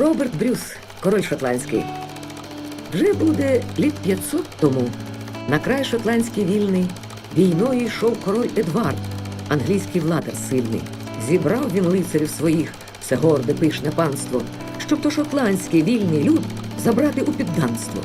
Роберт Брюс, король шотландський. Вже буде літ 500 тому. На край шотландський вільний війною йшов король Едвард, англійський владар сильний. Зібрав він лицарів своїх, все горде пишне панство, щоб то шотландський вільний люд забрати у підданство.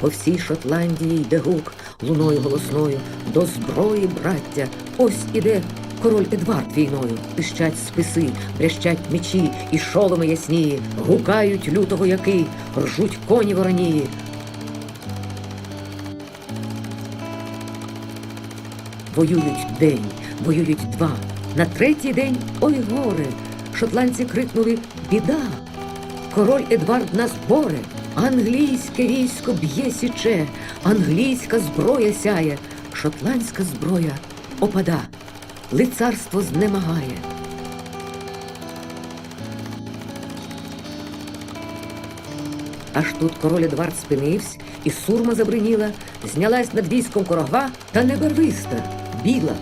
По всій Шотландії йде гук луною голосною до зброї, браття. Ось іде король Едвард війною. Пищать списи, брящать мечі і шоломи яснії, гукають люто вояки, ржуть коні воронії. Воюють день, воюють два. На третій день ой горе. Шотландці крикнули Біда! Король Едвард нас боре, англійське військо б'є січе, англійська зброя сяє, шотландська зброя опада, лицарство знемагає. Аж тут король Едвард спинився, і сурма забриніла, знялась над військом корогва та не барвиста, біла.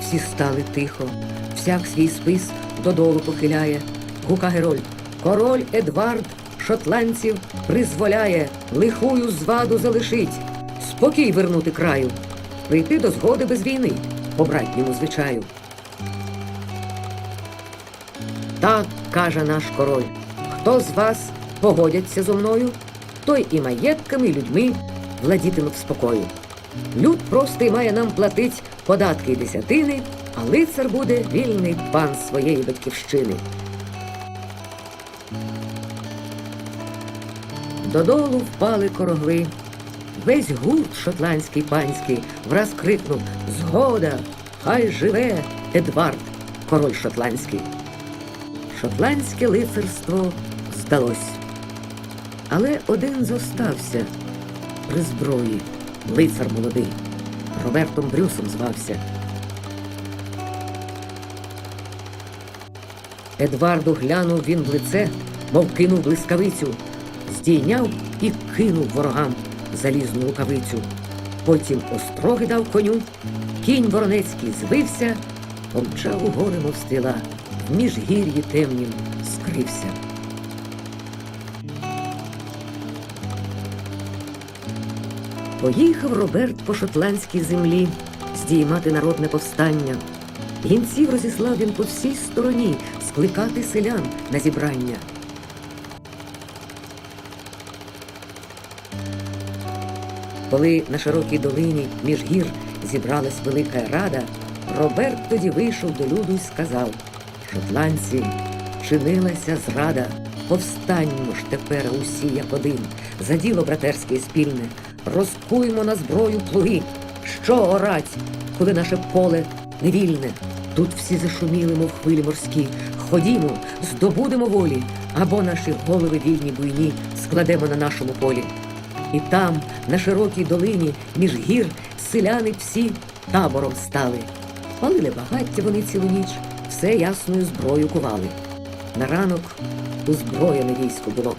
Всі стали тихо, всяк свій спис додолу похиляє. Гука героль. Король Едвард шотландців призволяє, лихую зваду залишить, спокій вернути краю, прийти до згоди без війни, по братньому звичаю. Так каже наш король. Хто з вас погодяться зо мною, той і маєтками, і людьми владітиме в спокою. Люд простий має нам платить податки й десятини, а лицар буде вільний пан своєї батьківщини. Додолу впали корогли. Весь гурт шотландський панський враз крикнув Згода! Хай живе Едвард, король шотландський. Шотландське лицарство здалось. Але один зостався при зброї, лицар молодий, Робертом Брюсом звався. Едварду глянув він в лице, мов кинув блискавицю, здійняв і кинув ворогам залізну рукавицю. Потім остроги дав коню, кінь воронецький звився, помчав у гори, мов стріла, в міжгір'ї темнім скрився. Поїхав Роберт по шотландській землі здіймати народне повстання. Гінців розіслав він по всій стороні скликати селян на зібрання. Коли на широкій долині між гір зібралась велика рада, Роберт тоді вийшов до люду і сказав: Шотландці, чинилася зрада, повстаньмо ж тепер усі як один, за діло братерське і спільне, розкуймо на зброю плуги. Що орать, коли наше поле невільне? Тут всі зашуміли, мов хвилі морські. Ходімо, здобудемо волі, або наші голови вільні буйні складемо на нашому полі. І там, на широкій долині, між гір, селяни всі табором стали. Палили багаття вони цілу ніч, все ясною зброю кували. На ранок узброєне військо було.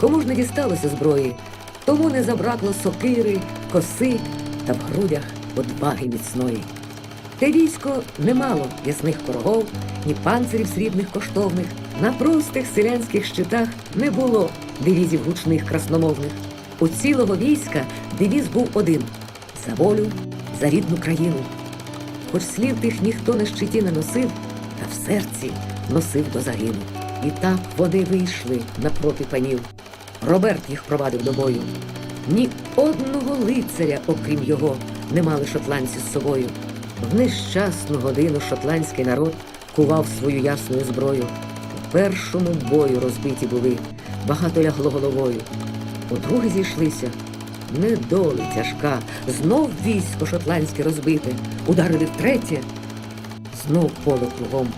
Кому ж не дісталося зброї, тому не забракло сокири, коси та в грудях одваги міцної. Те військо не мало ясних корогов, ні панцирів срібних коштовних. На простих селянських щитах не було девізів гучних красномовних. У цілого війська девіз був один за волю, за рідну країну. Хоч слів тих ніхто на щиті не носив, та в серці носив до загину. І так вони вийшли напроти панів. Роберт їх провадив до бою. Ні одного лицаря, окрім його, не мали шотландці з собою. В нещасну годину шотландський народ кував свою ясною зброю. У першому бою розбиті були, багато лягло головою. Удруге зійшлися. Недоли тяжка, знов військо шотландське розбите, ударили втретє, знов поле кругом,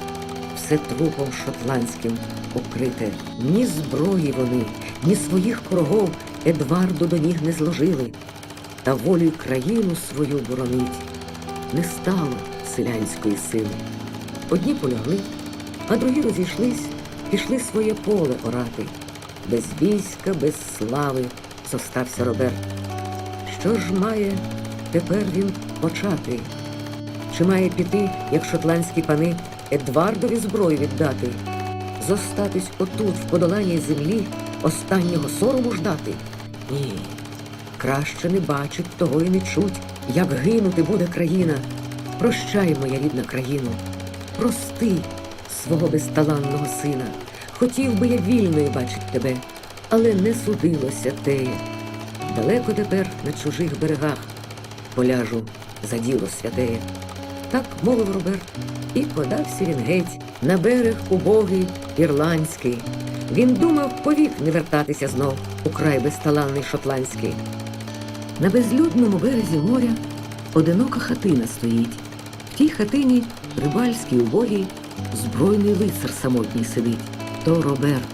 все трупом шотландським покрите. Ні зброї вони, ні своїх корогов Едварду до ніг не зложили, та волю країну свою боронить не стало селянської сили. Одні полягли, а другі розійшлись, пішли своє поле орати. Без війська, без слави зостався Роберт. Що ж має тепер він почати? Чи має піти, як шотландські пани, Едвардові зброю віддати? Зостатись отут, в подоланій землі, останнього сорому ждати? Ні, краще не бачить того і не чуть, як гинути буде країна. Прощай, моя рідна країно, прости свого безталанного сина. Хотів би я вільною бачить тебе, але не судилося теє. Далеко тепер на чужих берегах поляжу за діло святеє. Так мовив Роберт, і подався він геть на берег убогий ірландський. Він думав повік не вертатися знов у край безталанний шотландський. На безлюдному березі моря одинока хатина стоїть. В тій хатині рибальський убогий збройний лицар самотній сидить. То Роберт.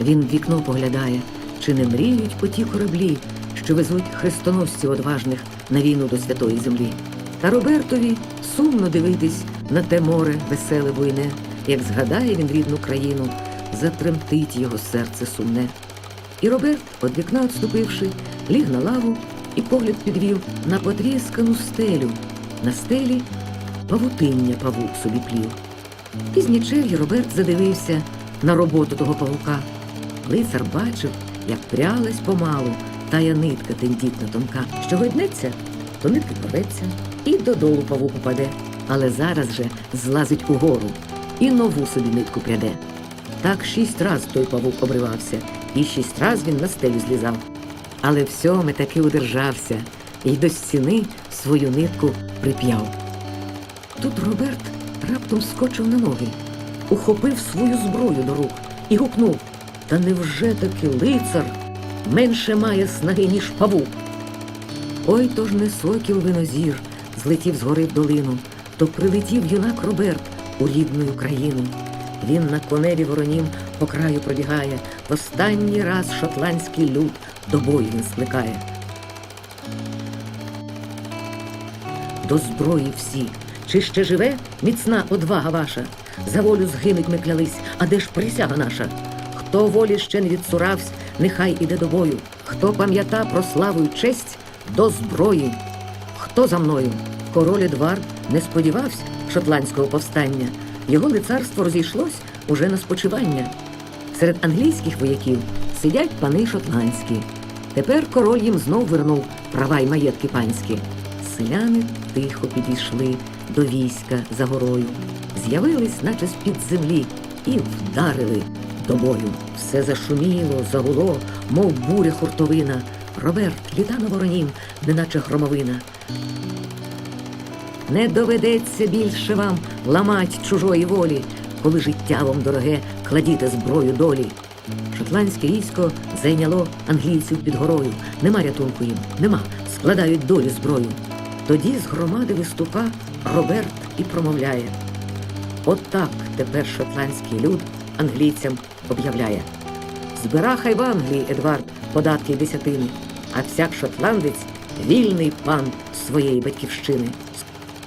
Він в вікно поглядає, чи не мріють по ті кораблі, що везуть хрестоносців одважних на війну до святої землі. Та Робертові сумно дивитись на те море веселе буйне, як згадає він рідну країну, затремтить його серце сумне. І Роберт, від вікна відступивши, ліг на лаву і погляд підвів на потріскану стелю. На стелі павутиння павук собі плів. Пізнічев'я Роберт задивився на роботу того павука. Лицар бачив, як прялась помалу тая нитка тендітна тонка. Що гойднеться, то нитки порветься і додолу павук упаде. Але зараз же злазить угору і нову собі нитку пряде. Так шість раз той павук обривався, і шість раз він на стелю злізав. Але всьоме таки удержався і до стіни свою нитку прип'яв. Тут Роберт раптом скочив на ноги, ухопив свою зброю до рук і гукнув Та невже таки лицар менше має снаги, ніж павук? Ой, то ж не сокіл винозір злетів з гори в долину, то прилетів юнак Роберт у рідну країну. Він на коневі воронім по краю пробігає, в останній раз шотландський люд до бою він скликає. До зброї всі. Чи ще живе міцна одвага ваша? За волю згинуть ми клялись, а де ж присяга наша? Хто волі ще не відсуравсь, нехай іде до бою. Хто пам'ята про славу й честь до зброї. Хто за мною? Король Едвард не сподівався шотландського повстання. Його лицарство розійшлось уже на спочивання. Серед англійських вояків сидять пани шотландські. Тепер король їм знов вернув права й маєтки панські. Селяни тихо підійшли до війська за горою, з'явились, наче з-під землі, і вдарили до бою. Все зашуміло, загуло, мов буря хуртовина. Роберт літа на воронім, неначе громовина. Не доведеться більше вам ламать чужої волі, коли життя вам дороге, кладіте зброю долі. Шотландське військо зайняло англійців під горою. Нема рятунку їм, нема, складають долі зброю. Тоді з громади виступа Роберт і промовляє. Отак тепер шотландський люд англійцям об'являє. Збира хай в Англії, Едвард, податки десятини, а всяк шотландець вільний пан своєї батьківщини.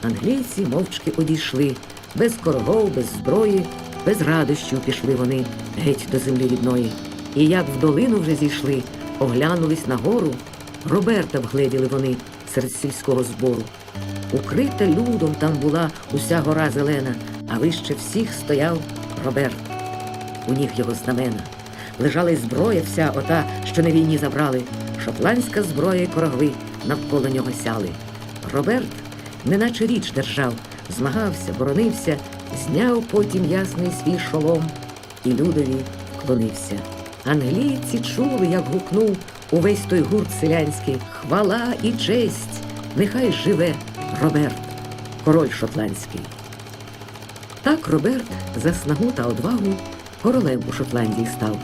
Англійці мовчки одійшли, без корогов, без зброї, без радощів пішли вони геть до землі рідної. І як в долину вже зійшли, оглянулись на гору, Роберта вгледіли вони серед сільського збору. Укрита людом там була уся гора зелена, а вище всіх стояв Роберт. У ніг його знамена. Лежала й зброя вся ота, що на війні забрали. Шотландська зброя й корогви навколо нього сяли. Роберт неначе річ держав, змагався, боронився, зняв потім ясний свій шолом і людові вклонився. Англійці чули, як гукнув увесь той гурт селянський Хвала і честь! Нехай живе Роберт, король шотландський. Так Роберт за снагу та одвагу королем у Шотландії став.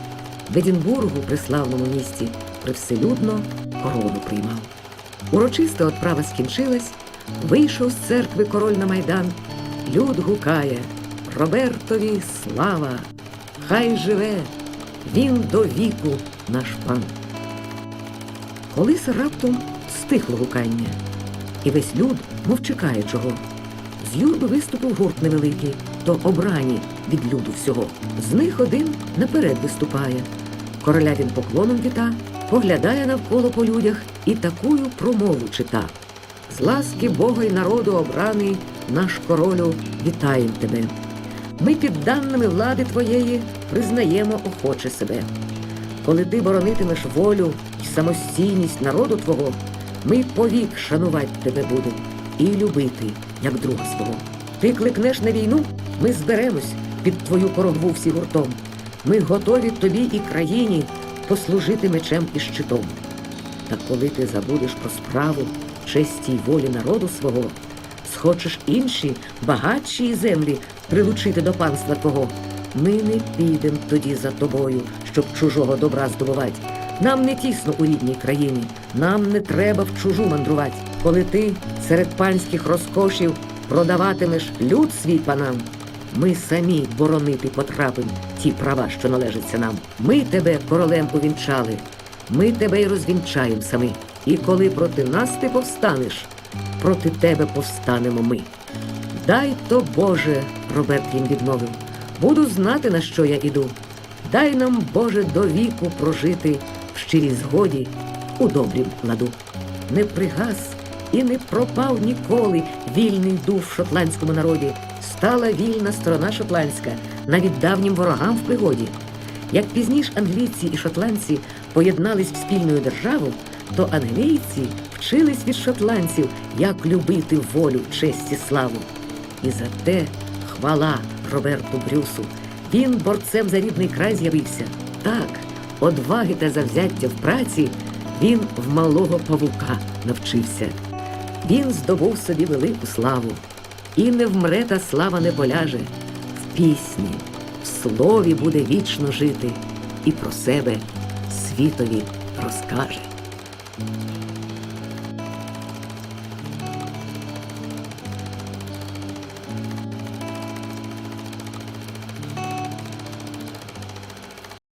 В Едінбургу, при славному місті, привселюдно корону приймав. Урочиста отправа скінчилась, вийшов з церкви король на майдан. Люд гукає Робертові слава! Хай живе! Він до віку наш пан. Колись раптом стихло гукання, і весь люд мов чекає чого. З юрби виступив гурт невеликий, то обрані від люду всього. З них один наперед виступає. Короля він поклоном віта, поглядає навколо по людях і такую промову чита. З ласки Бога й народу обраний наш королю, вітаєм тебе. Ми підданими влади твоєї признаємо охоче себе. Коли ти боронитимеш волю й самостійність народу твого, ми повік шанувати тебе будемо і любити, як друга свого. Ти кликнеш на війну, ми зберемось під твою корогву всі гуртом. Ми готові тобі і країні послужити мечем і щитом. Та коли ти забудеш про справу, честі й волі народу свого, схочеш інші, багатші землі прилучити до панства твого, ми не підем тоді за тобою, щоб чужого добра здобувати. Нам не тісно у рідній країні, нам не треба в чужу мандрувати. Коли ти серед панських розкошів продаватимеш люд свій панам, ми самі боронити потрапим ті права, що належаться нам. Ми тебе королем увінчали, ми тебе й розвінчаєм самі. І коли проти нас ти повстанеш, проти тебе повстанемо ми. Дай то, Боже, Роберт їм відмовив, буду знати, на що я іду. Дай нам, Боже, до віку прожити в щирій згоді у добрім ладу. Не пригас і не пропав ніколи вільний дух в шотландському народі. Стала вільна сторона шотландська, навіть давнім ворогам в пригоді. Як пізніше англійці і шотландці поєднались в спільну державу, то англійці вчились від шотландців, як любити волю, честь і славу. І за те хвала Роберту Брюсу. Він борцем за рідний край з'явився. Так, одваги та завзяття в праці він в малого павука навчився. Він здобув собі велику славу. І не вмре та слава не поляже. В пісні, в слові буде вічно жити, і про себе світові розкаже.